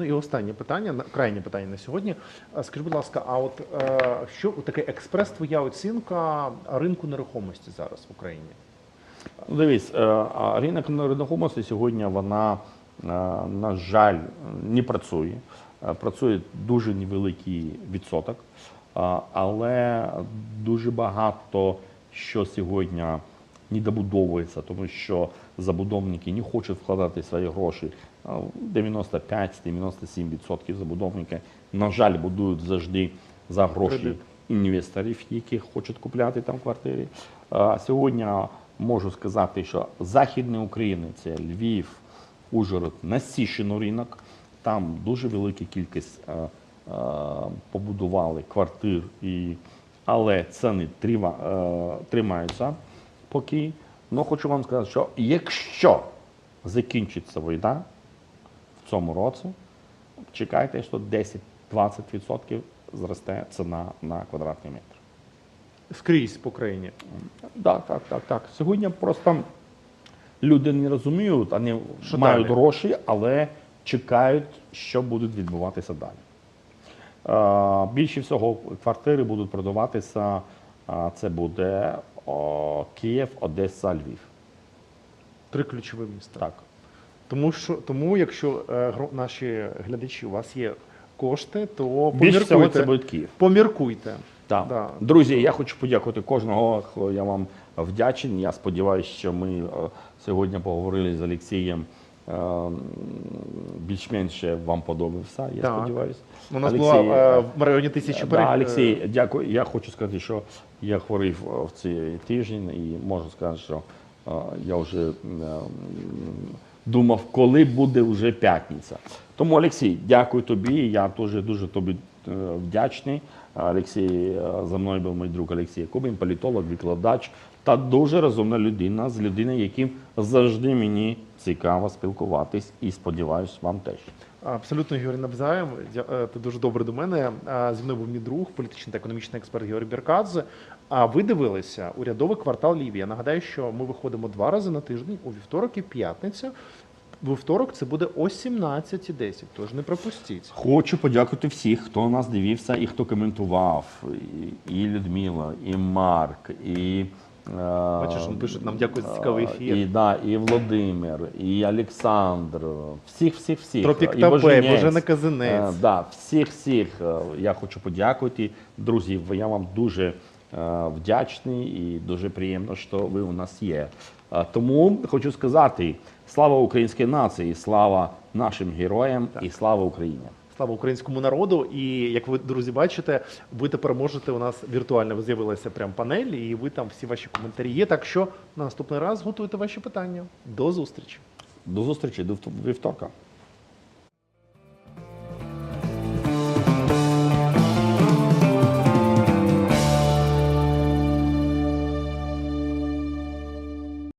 Ну і останнє питання, крайнє питання на сьогодні. Е, Скажи, будь ласка, а от е, що таке експрес, твоя оцінка ринку нерухомості зараз в Україні? Ну, Дивись, е, ринок нерухомості сьогодні вона, на жаль, не працює. Працює дуже невеликий відсоток, але дуже багато що сьогодні не добудовується, тому що забудовники не хочуть вкладати свої гроші. Е, 95-97% забудовники, на жаль, будують завжди за гроші інвесторів, які хочуть купляти там квартири. А Сьогодні можу сказати, що Західна Україна це Львів, Ужгород, насіщено ринок. Там дуже велика кількість е, е, побудували квартир, і, але ціни трива, е, тримаються поки. Ну хочу вам сказати, що якщо закінчиться війна в цьому році, чекайте, що 10-20% зросте ціна на квадратний метр. Скрізь по країні. Так, так, так, так. Сьогодні просто люди не розуміють, вони Що мають далі? гроші, але чекають, що буде відбуватися далі. Е, більше всього квартири будуть продаватися. це буде о, Київ, Одеса, Львів. Три ключові міста. Так. Тому що тому, якщо е, гро- наші глядачі, у вас є кошти, то Більше всього це буде Київ. Поміркуйте. Так. Да. Друзі, я хочу подякувати кожного. хто Я вам вдячний. Я сподіваюся, що ми е, сьогодні поговорили з Олексієм. Е, м, Більш-менш вам подобався, я Так. сподіваюся. У нас Алексій, була е, е, в районі тисячі Да, переглядів. Олексій, дякую. Я хочу сказати, що я хворів в цей тиждень і можу сказати, що я вже думав, коли буде вже п'ятниця. Тому, Олексій, дякую тобі. Я теж дуже тобі е, вдячний. Олексій е, за мною був мій друг Олексій Кубин, політолог, викладач та дуже розумна людина з людиною, яким завжди мені цікаво спілкуватись і сподіваюсь, вам теж. Абсолютно Георгій Навзаєм. Дя- е, Ти дуже добре до мене. Зі мною був мій друг, політичний та економічний експерт Георгій Біркадзе. А ви дивилися урядовий квартал Лівія. Нагадаю, що ми виходимо два рази на тиждень у вівторок і п'ятницю. Вівторок це буде о 17.10, тож не пропустіть. Хочу подякувати всіх, хто нас дивився і хто коментував. І, Людмила, і Марк, і. е, Бачиш, він пишуть нам, дякую за цікавий ефір. І, да, і Володимир, і Олександр. Всіх, всіх, всіх. Тропік І Тапе. Божена Казинець. Е, да, всіх, всіх е, я хочу подякувати. Друзі, я вам дуже е, вдячний і дуже приємно, що ви у нас є. Е, Тому хочу сказати: слава українській нації, слава нашим героям і слава Україні! Слава українському народу! І як ви, друзі, бачите, ви тепер можете у нас віртуально з'явилася прям панель, і ви там всі ваші коментарі є. Так що на наступний раз готуйте ваші питання. До зустрічі! До зустрічі до вівторка.